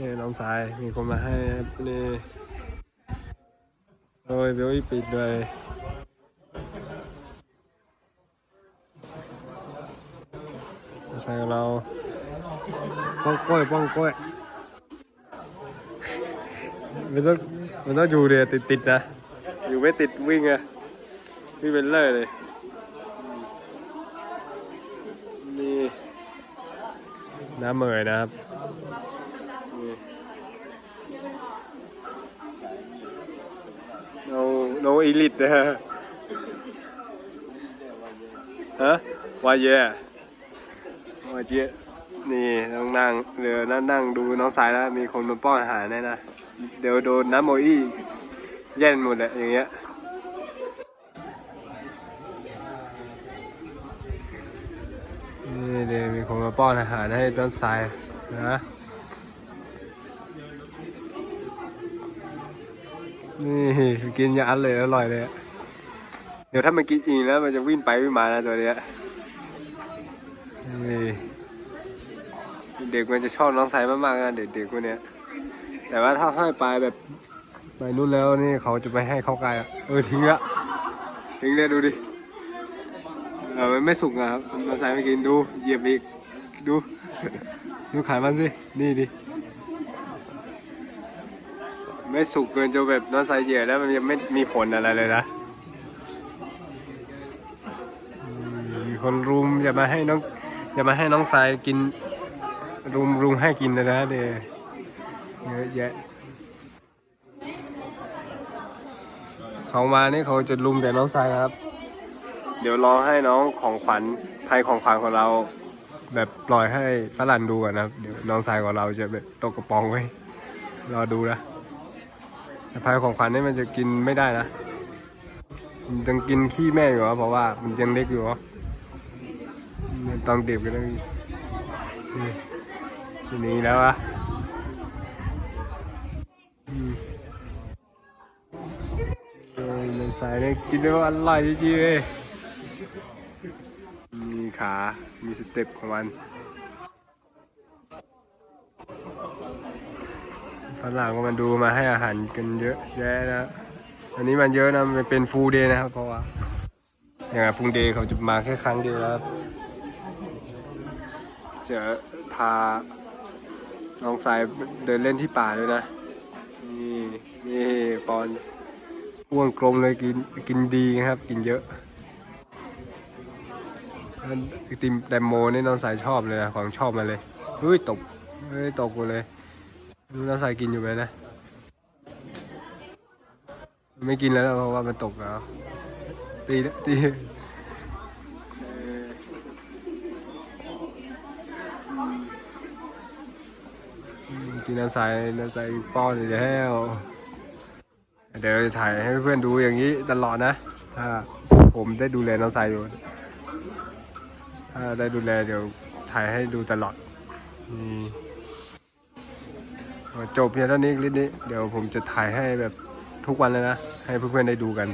นี่น้องสายมีคนมาให้นี่โดยเบลลี่ปิดด้วยน้องสายของเราป้องกล้วยป้องกล้วยมันต้องมันต้องอยู่เดียวติดติดนะ อยู่ไม่ติดวิ่งอะวิ่งเป็นเลอเลยนี่น้ำเหมยนะครับ โนอีลิตนะฮะฮะวายเย่วายเย่นี่น้องนั่งเดี๋ยวนั่งนั่งดูน้องสายแล้วมีคนมาป้อนอาหารแน่นะ เดี๋ยวโดนน้ำโมอี้แย่นหมดเลยอย่างเงี้ยนี่เดี๋ยวมีคนมาป้อนอาหารให้ต้นทรายนะ นี่กินยันเลยอร่อยเลยอะเดี๋ยวถ้ามันกินอีกแล้วมันจะวิ่งไปวิ่งมานะตัวเนี้ยนี่เด็กมันจะชอบน้องสายมากๆนะเด็กๆพวกเนี้ย แต่ว่าถ้าให้ไปแบบไปนู่นแล้วนี่เขาจะไม่ให้เข้าใกล้อะเออทิ้งละทิ้งเลยดูดิเออมันไม่สุกนะครับมันใส่ไม่กินดูเหยียบอีกดูดูขายมันสินี่ดิ ไม่สุกเกินจนแบบน้องใส่เหยียบแล้วมันยังไม่มีผลอะไรเลยนะมีคนรุมอย่ามาให้น้องอย่ามาให้น้องสายกิน รุมรุมให้กินนะนะเดยเยอะแยะเขามานี่เขาจะรุมแต่น้องสายครับ เดี๋ยวรอให้น้องของขวัญให้ของขวัญของเราแบบปล่อยให้ฝรั่งดูก่อนนะครับ เดี๋ยวน้องชายของเราจะแบบตกกระป๋องไว้ รอดูนะ แต่พายของขวัญนี่มันจะกินไม่ได้นะมันยังกินขี้แม่อยู่เพราะว่ามันยังเล็กอยู่ต้องเด็กกันเลยจะหนีแล้วอะอืมเอนใส่เนี่ยกินแล้วอร่อยจริงๆเลยมีขา มีสเต็ปของมัน รั่งก็มาดูมาให้อาหารกันเยอะแยะนะอันนี้มันเยอะนะมันเป็นฟูเดย์นะครับ เพราะว่าอย่างฟูเดย์เขาจะมาแค่ครั้งเดียวแล้วครับจะพาน้องสายเดินเล่นที่ป่าด้วยนะ นี่นี่ปอนอ้วนกลมเลยกินกินดีนะครับ กินเยอะไอติมแตงโมนี่น้องสายชอบเลยอะของชอบมาเลยเฮ้ยตกเฮ้ยตกหมดเลย น้องสายกินอยู่ไหมนะไม่กินแล้วเพราะว่ามันตกแล้วตีตีกินน้ำสายน้ำสายป้อนอีกแล้วเดี๋ยวจะถ่ายให้เพื่อนดูอย่างนี้ตลอดนะ ถ้าผมได้ดูแลน้องสายอยู่ ถ้าได้ดูแลเดี๋ยวถ่ายให้ดูตลอดนี่ จบเพียงเท่านี้คลิปนี้ เดี๋ยวผมจะถ่ายให้แบบทุกวันเลยนะ ให้เพื่อนๆได้ดูกัน